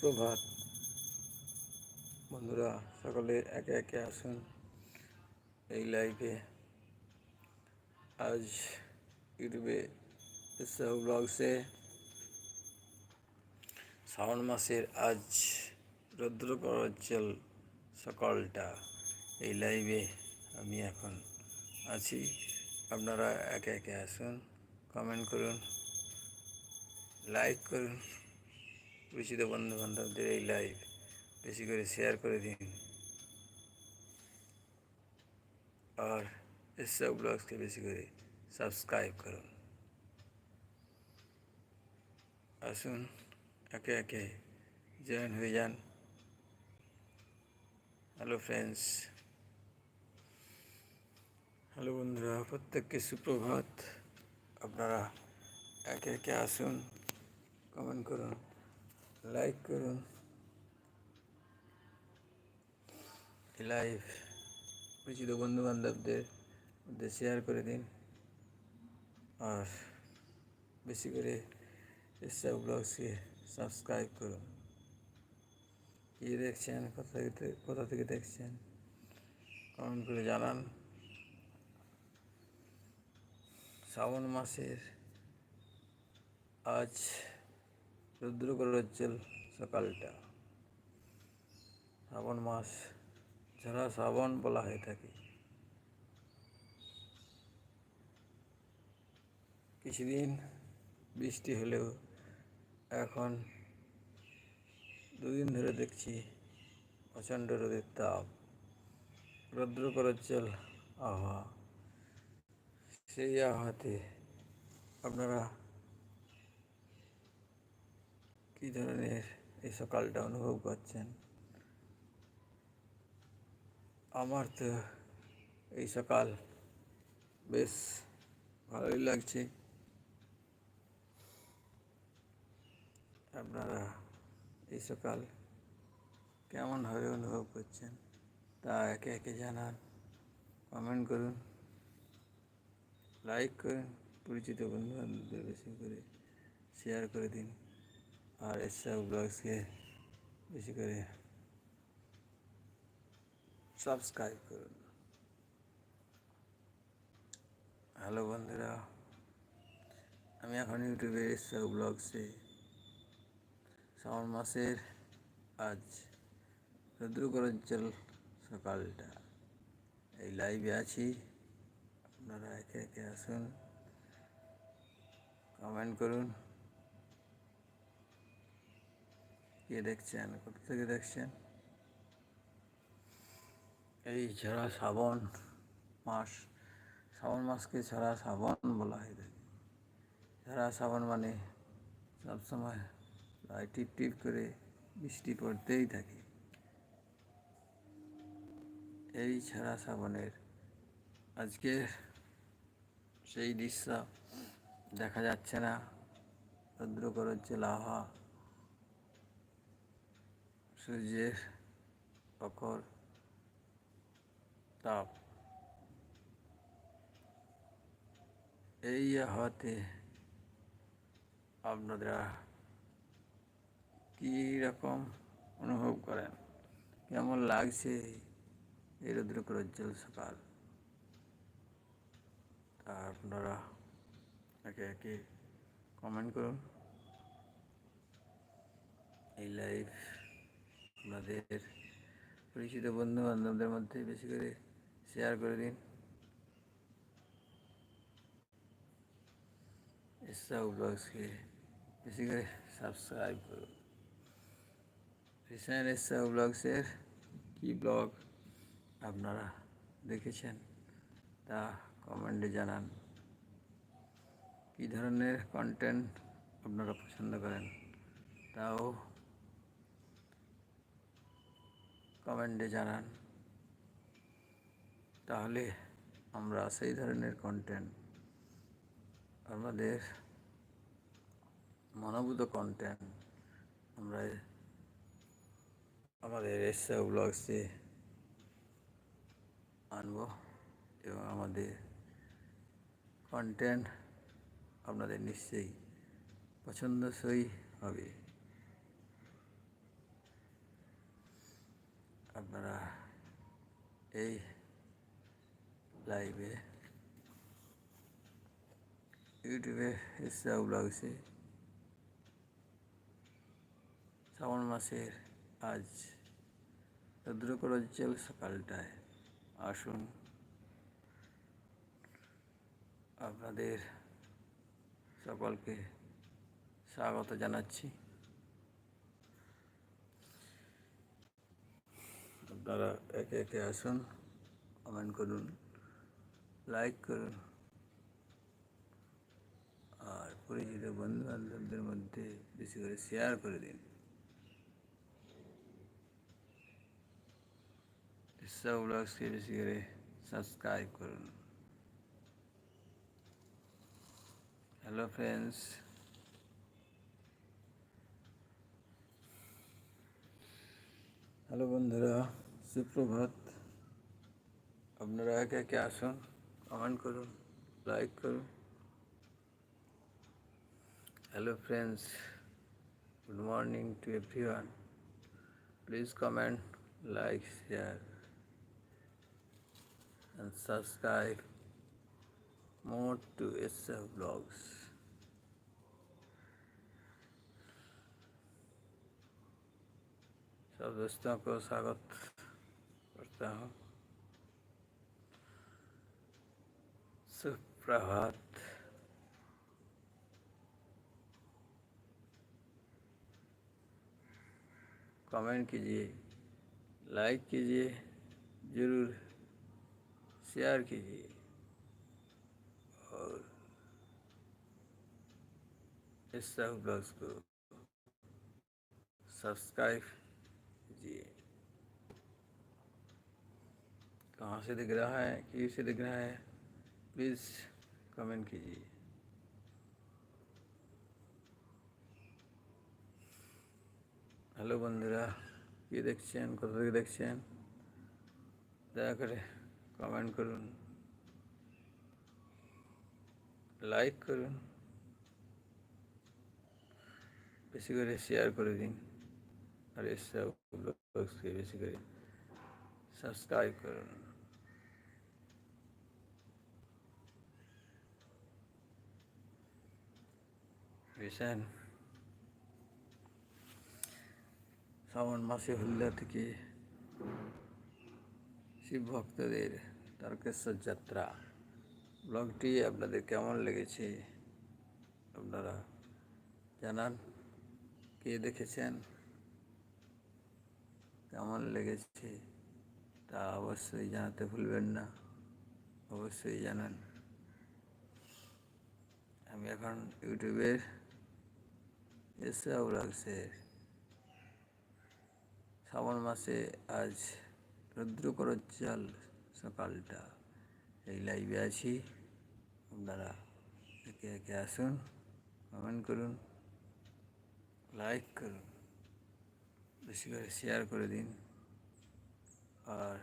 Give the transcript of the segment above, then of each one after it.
প্রভাত বন্ধুরা, সকলে একে একে আসুন এই লাইভে আজ ইউটিউবে ইসলাম ব্লগসে শ্রাবণ মাসের আজ রৌদ্র করজ্জ্বল সকালটা। এই লাইভে আমি এখন আছি। আপনারা একে একে আসুন কমেন্ট করুন লাইক করুন। পরিচিত বন্ধু বান্ধবদের এই লাইভ বেশি করে শেয়ার করে দিন। আর এসব ব্লগসকে বেশি করে সাবস্ক্রাইব করুন। আসুন, একে একে জয়েন হয়ে যান। হ্যালো ফ্রেন্ডস হ্যালো বন্ধুরা, প্রত্যেককে সুপ্রভাত। আপনারা একে একে আসুন কমেন্ট করুন। লাইক করুন লাইভ পরিচিত বন্ধু বান্ধবদের মধ্যে শেয়ার করে দিন। আর বেশি করে এসব ব্লগসকে সাবস্ক্রাইব করুন। কী দেখছেন? কোথা থেকে কোথা থেকে দেখছেন? কমেন্ট করে জানান। শ্রাবণ মাসের আজ রুদ্রকরজ্জ্বল সকালটা। শ্রাবণ মাস যারা শ্রাবণ বলা হয়ে থাকে। কিছুদিন বৃষ্টি হলেও এখন দুদিন ধরে দেখছি প্রচণ্ড রোদের তাপ। রৌদ্রকরজ্জ্বল আবহাওয়া সেই আবহাওয়াতে আপনারা কী ধরনের এই সকালটা অনুভব করছেন? আমার তো এই সকাল বেশ ভালোই লাগছে। আপনারা এই সকাল কেমনভাবে অনুভব করছেন? তা একে একে জানান কমেন্ট করুন লাইক করুন, পরিচিত বন্ধু বান্ধবদের বেশি করে শেয়ার করে দিন। আর এসব ব্লগসকে বেশি করে সাবস্ক্রাইব করুন। হ্যালো বন্ধুরা, আমি এখন ইউটিউবে এসব ব্লগসে শ্রাবণ মাসের আজ রুদ্রকরঞ্চল সকালটা। এই লাইভে আছি, আপনারা একে একে আসুন কমেন্ট করুন। কে দেখছেন কোথা থেকে দেখছেন এই ছাড়া শ্রাবণ মাস, শ্রাবণ মাসকে ছাড়া শ্রাবণ বলা হয়ে থাকে ছাড়া শ্রাবণ মানে সবসময় টিপ টিপ করে বৃষ্টি পড়তেই থাকে। এই ছাড়া শ্রাবণের আজকে সেই দৃশ্য দেখা যাচ্ছে না। রৌদ্র করছে লাহা সূর্যের প্রখর তাপ। এই হাওয়াতে আপনারা কী রকম অনুভব করেন? কেমন লাগছে এই রৌদ্র প্রজ্জ্বল সকাল? তা আপনারা একে একে কমেন্ট করুন। এই লাইভ আপনাদের পরিচিত বন্ধু বান্ধবদের মধ্যে বেশি করে শেয়ার করে দিন। এসব ব্লগসকে বেশি করে সাবস্ক্রাইব করুন। রিসেন্ট এসব ব্লগসের কী ব্লগ আপনারা দেখেছেন তা কমেন্টে জানান। কী ধরনের কন্টেন্ট আপনারা পছন্দ করেন তাও কমেন্টে জানান। তাহলে আমরা সেই ধরনের কন্টেন্ট আমাদের মনোভূত কন্টেন্ট আমরা আমাদের এসব ব্লগসে আনব এবং আমাদের কন্টেন্ট আপনাদের নিশ্চয়ই পছন্দসই হবে। আপনারা এই লাইভে ইউটিউবে ইসরা ব্লগসে শ্রাবণ মাসের আজ রুদ্রকরজ্জ্বল সকালটায় আসুন। আপনাদের সকলকে স্বাগত জানাচ্ছি। আপনারা একে একে আসুন, কমেন্ট করুন লাইক করুন। আর পরিচিত বন্ধু বান্ধবদের মধ্যে বেশি করে শেয়ার করে দিন। সব ব্লগসকে বেশি করে সাবস্ক্রাইব করুন। হ্যালো ফ্রেন্ডস হ্যালো বন্ধুরা সুপ্রভাত আপনারা একে একে আসুন কমেন্ট করুন লাইক করুন hello friends good morning to everyone please comment like share and subscribe more to SF Vlogs. सब दोस्तों को स्वागत करता हूँ। सुप्रभात। कमेंट कीजिए, लाइक कीजिए, ज़रूर शेयर कीजिए। और इस सब ब्लॉग्स को सब्सक्राइब कीजिए कहाँ से दिख रहा है किस से दिख रहा है प्लीज़ कमेंट कीजिए হ্যালো বন্ধুরা কী দেখছেন কোথা থেকে দেখছেন দয়া করে কমেন্ট করুন লাইক করুন বেশি করে শেয়ার করে দিন আর এসব ব্লগসকে বেশি করে সাবস্ক্রাইব করুন ভীষণ শ্রাবণ মাসে হল্লা থেকে শিব ভক্তদের তারকেশ্বর যাত্রা ব্লগটি আপনাদের কেমন লেগেছে আপনারা জানান কে দেখেছেন কেমন লেগেছে তা অবশ্যই জানাতে ভুলবেন না। অবশ্যই জানান। আমি এখন ইউটিউবের লাগছে শ্রাবণ মাসে আজ রুদ্রকরজ্জাল সকালটা এই লাইভে আছি। আপনারা একে একে আসুন কমেন্ট করুন লাইক করুন। বেশি করে শেয়ার করে দিন। আর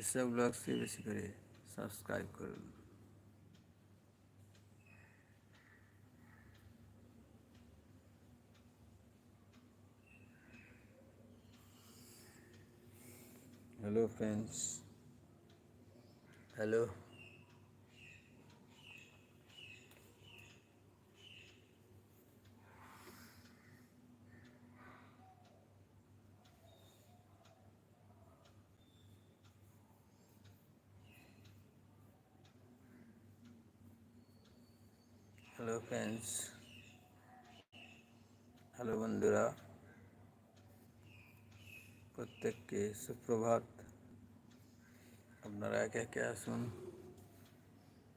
এসব ব্লগসকে বেশি করে সাবস্ক্রাইব করুন। Hello friends hello hello friends hello বন্ধুরা প্রত্যেককে সুপ্রভাত আপনারা একে একে আসুন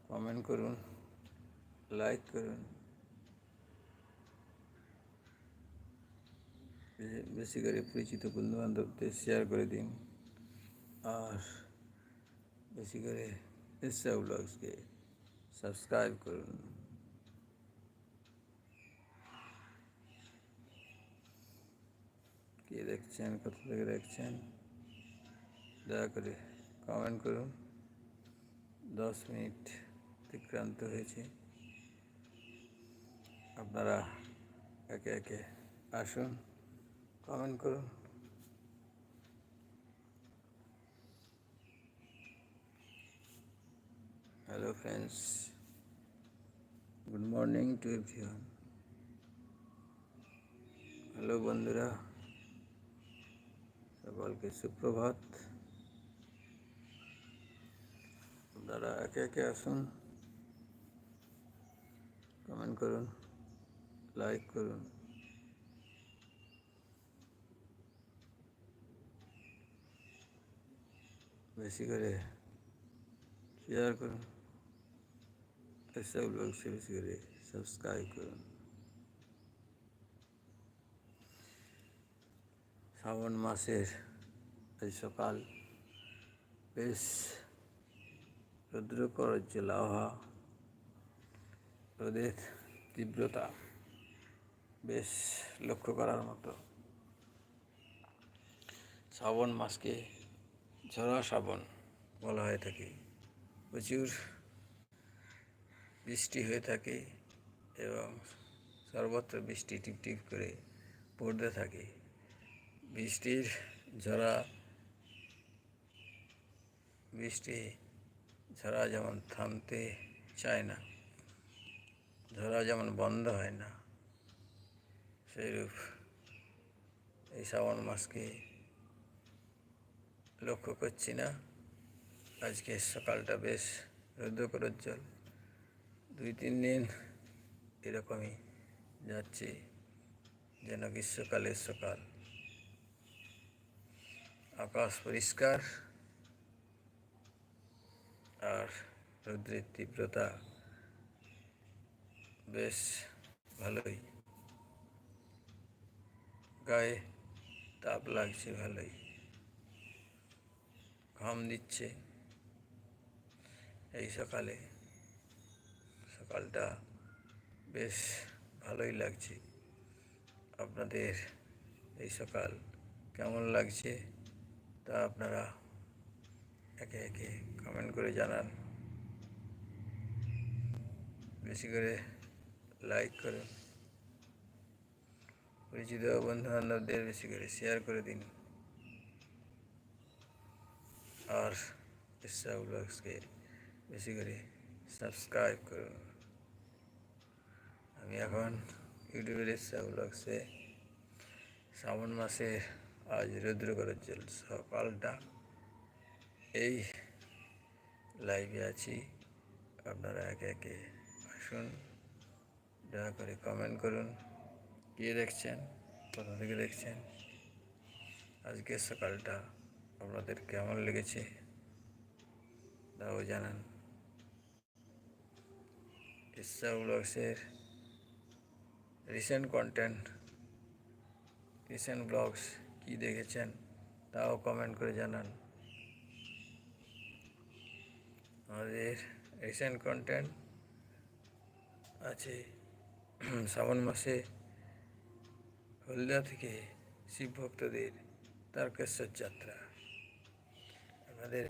কমেন্ট করুন লাইক করুন বে- বেশি করে পরিচিত বন্ধু বান্ধবদের শেয়ার করে দিন আর বেশি করে এসব ব্লগসকে সাবস্ক্রাইব করুন কি দেখছেন, কত থেকে দেখছেন? দয়া করে কমেন্ট করুন। দশ মিনিট অতিক্রান্ত হয়েছে। আপনারা একে একে আসুন কমেন্ট করুন। Hello friends good morning to everyone hello বন্ধুরা। সকলকে সুপ্রভাত আপনারা একে একে আসুন কমেন্ট করুন লাইক করুন বেশি করে শেয়ার করুন এসব লোক সে বেশি করে সাবস্ক্রাইব করুন শ্রাবণ মাসের এই সকাল বেশ রৌদ্রকর জেলাহা রোদের তীব্রতা বেশ লক্ষ্য করার মতো। শ্রাবণ মাসকে ঝরা শ্রাবণ বলা হয়ে থাকে। প্রচুর বৃষ্টি হয়ে থাকে এবং সর্বত্র বৃষ্টি টিপ টিপ করে পড়তে থাকে। বৃষ্টির ঝরা, বৃষ্টি ঝরা যেমন থামতে চায় না, ঝরা যেমন বন্ধ হয় না, সেইরূপ এই শ্রাবণ মাসকে লক্ষ্য করছি না। আজকে সকালটা বেশ রৌদ্রকরোজ্জ্বল দুই তিন দিন এরকমই যাচ্ছে, যেন গ্রীষ্মকালের সকাল। আকাশ পরিষ্কার আর রৌদ্রের তীব্রতা বেশ ভালোই। গায়ে তাপ লাগছে ভালোই। ঘাম দিচ্ছে এই সকালে। সকালটা বেশ ভালোই লাগছে। আপনাদের এই সকাল কেমন লাগছে? তা আপনারা একে একে কমেন্ট করে জানান। বেশি করে লাইক করুন। পরিচিত বন্ধু বান্ধবদের বেশি করে শেয়ার করে দিন। আর ইসা ব্লগসকে বেশি করে সাবস্ক্রাইব করুন। আমি এখন ইউটিউবের ইসা ব্লগসে শ্রাবণ মাসে আজ রৌদ্র করেছিল সকালটা এই লাইভে আছি। আপনারা একে একে আসুন, দয়া করে কমেন্ট করুন। কে দেখছেন? কোথা থেকে দেখছেন? আজকের সকালটা আপনাদের কেমন লেগেছে? তাও জানান। ইসা ব্লগসের রিসেন্ট কন্টেন্ট রিসেন্ট ব্লগস কী দেখেছেন তাও কমেন্ট করে জানান। আমাদের রিসেন্ট কন্টেন্ট আছে। শ্রাবণ মাসে হলদিয়া থেকে শিব ভক্তদের তারকেশ্বর যাত্রা। আমাদের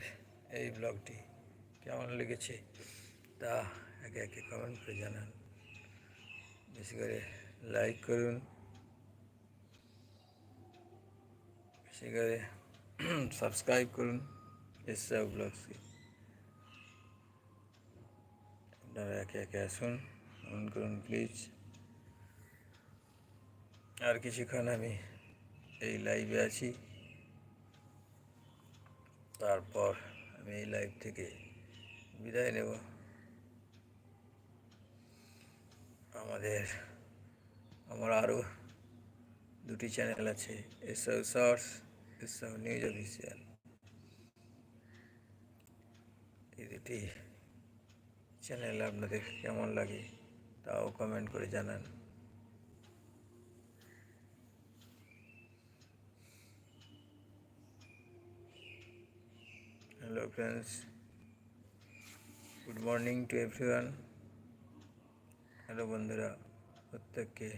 এই ব্লগটি কেমন লেগেছে তা একে একে কমেন্ট করে জানান। বেশি করে লাইক করুন। করে সাবস্ক্রাইব করুন এসব ব্লগসকে আপনারা একে একে আসুন ফোন করুন প্লিজ আর কিছুক্ষণ আমি এই লাইভে আছি। তারপর আমি এই লাইভ থেকে বিদায় নেব। আমাদের, আমার আরও দুটি চ্যানেল আছে এসব শর্টস এসব নিউজ অফিসিয়াল এই দুটি চ্যানেল আপনাদের কেমন লাগে তাও কমেন্ট করে জানান hello friends good morning to everyone hello বন্ধুরা প্রত্যেককে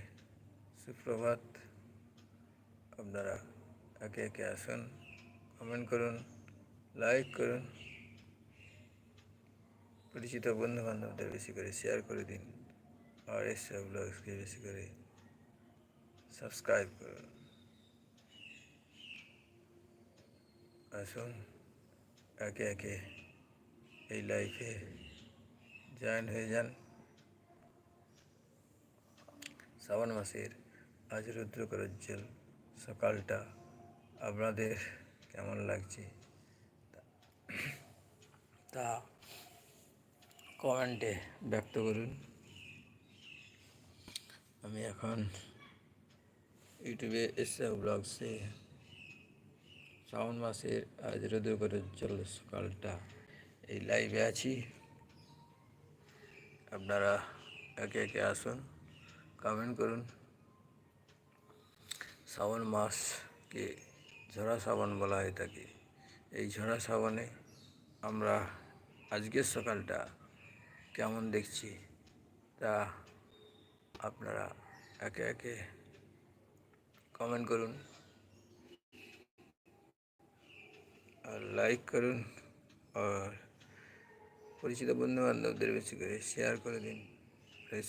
সুপ্রভাত আপনারা একে একে আসুন, কমেন্ট করুন, লাইক করুন। পরিচিত বন্ধু বান্ধবদের বেশি করে শেয়ার করে দিন। আর এসব ব্লগসকে বেশি করে সাবস্ক্রাইব করুন। আসুন, একে একে এই লাইফে জয়েন হয়ে যান। শ্রাবণ মাসের আজ রুদ্রকরজ্জ্বল সকালটা আপনাদের কেমন লাগছে? তা- কমেন্টে ব্যক্ত করুন। আমি এখন ইউটিউবে এসে ব্লগসে শ্রাবণ মাসের আজ রুদ্রকরজ্জ্বল সকালটা। এই লাইভে আছি। আপনারা একে একে আসুন কমেন্ট করুন। শ্রাবণ মাসকে ঝরা সাবান বলা হয়ে থাকে এই ঝরা সাবানে আমরা আজকের সকালটা কেমন দেখছি তা আপনারা একে একে কমেন্ট করুন আর লাইক করুন আর পরিচিত বন্ধু বান্ধবদের বেশি করে শেয়ার করে দিন।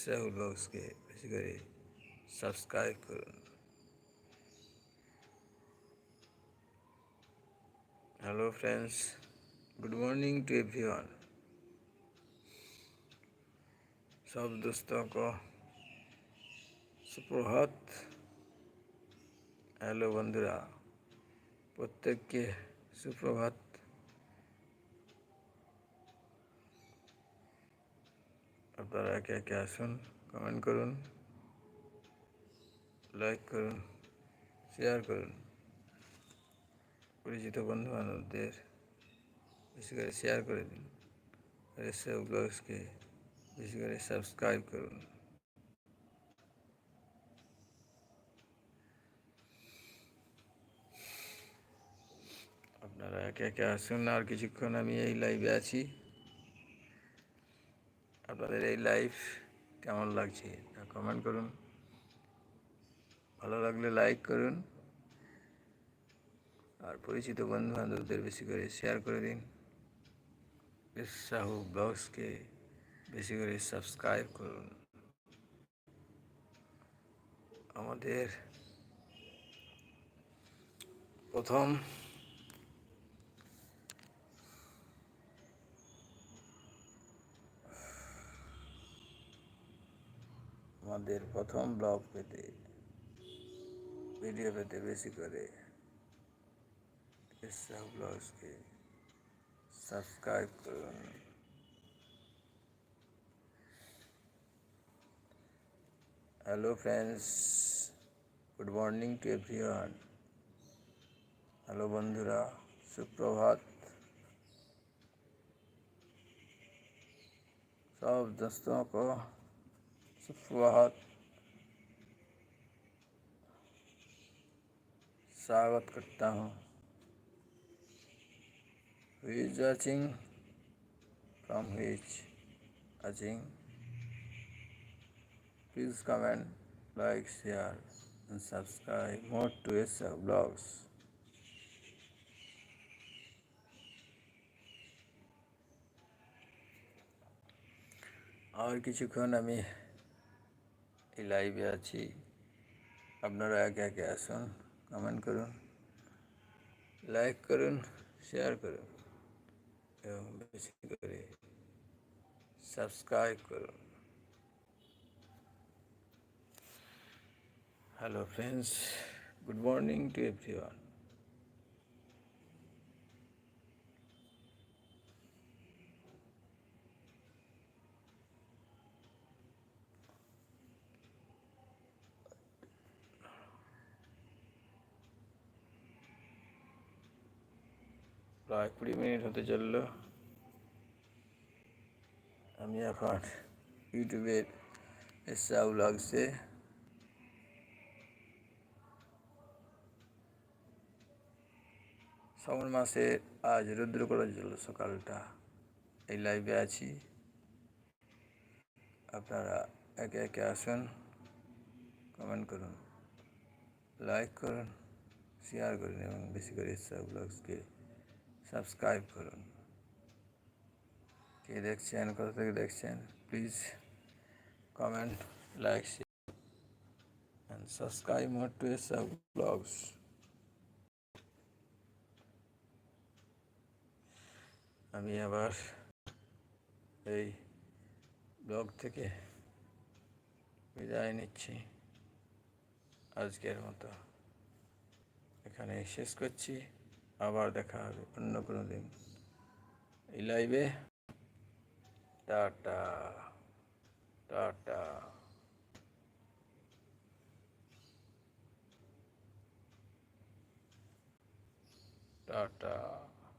রাহুল বক্সকে বেশি করে সাবস্ক্রাইব করুন। hello friends good morning to everyone सब दोस्तों को সুপ্রভাত হ্যালো বন্ধুরা প্রত্যেককে সুপ্রভাত আপনারা একে একে আসুন কমেন্ট করুন লাইক করুন শেয়ার করুন পরিচিত বন্ধু বান্ধবদের বেশি করে শেয়ার করে দিন। এসব ব্লগসকে বেশি করে সাবস্ক্রাইব করুন। আপনারা একে একে আসুন। আর কিছুক্ষণ আমি এই লাইভে আছি। আপনাদের এই লাইভ কেমন লাগছে তা কমেন্ট করুন। ভালো লাগলে লাইক করুন। আর পরিচিত বন্ধু বান্ধবদের বেশি করে শেয়ার করে দিন। সাহু ব্লগসকে বেশি করে সাবস্ক্রাইব করুন। আমাদের প্রথম আমাদের প্রথম ব্লগ পেতে ভিডিও পেতে বেশি করে ইসা ব্লগসকে সাবস্ক্রাইব করুন hello friends good morning to everyone hello বন্ধুরা সুপ্রভাত सब दोस्तों को सुप्रभात स्वागत करता हूँ Who is watching from which watching please comment like share and subscribe more to SA blogs আর কিছুক্ষণ আমি এই লাইভে আছি আপনারা একে একে আসুন কমেন্ট করুন লাইক করুন শেয়ার করুন বেশি করে সাবস্ক্রাইব করুন। Hello friends good morning to everyone প্রায় কুড়ি মিনিট হতে চলল। আমি এখন ইউটিউবের এসা ব্লগসে শ্রাবণ মাসে আজ রুদ্র করার জন্য সকালটা। এই লাইভে আছি। আপনারা একে একে আসুন কমেন্ট করুন লাইক করুন শেয়ার করুন এবং বেশি করে এসা ব্লগসকে সাবস্ক্রাইব করুন। কে দেখছেন? কোথা থেকে দেখছেন? Please comment, like and subscribe more to Esha blogs. আমি আবার এই ব্লগ থেকে বিদায় নিচ্ছি আজকের মতো। এখানে শেষ করছি। আবার দেখা হবে অন্য কোনো দিন। এই লাইভে টাটা টাটা। টাটা।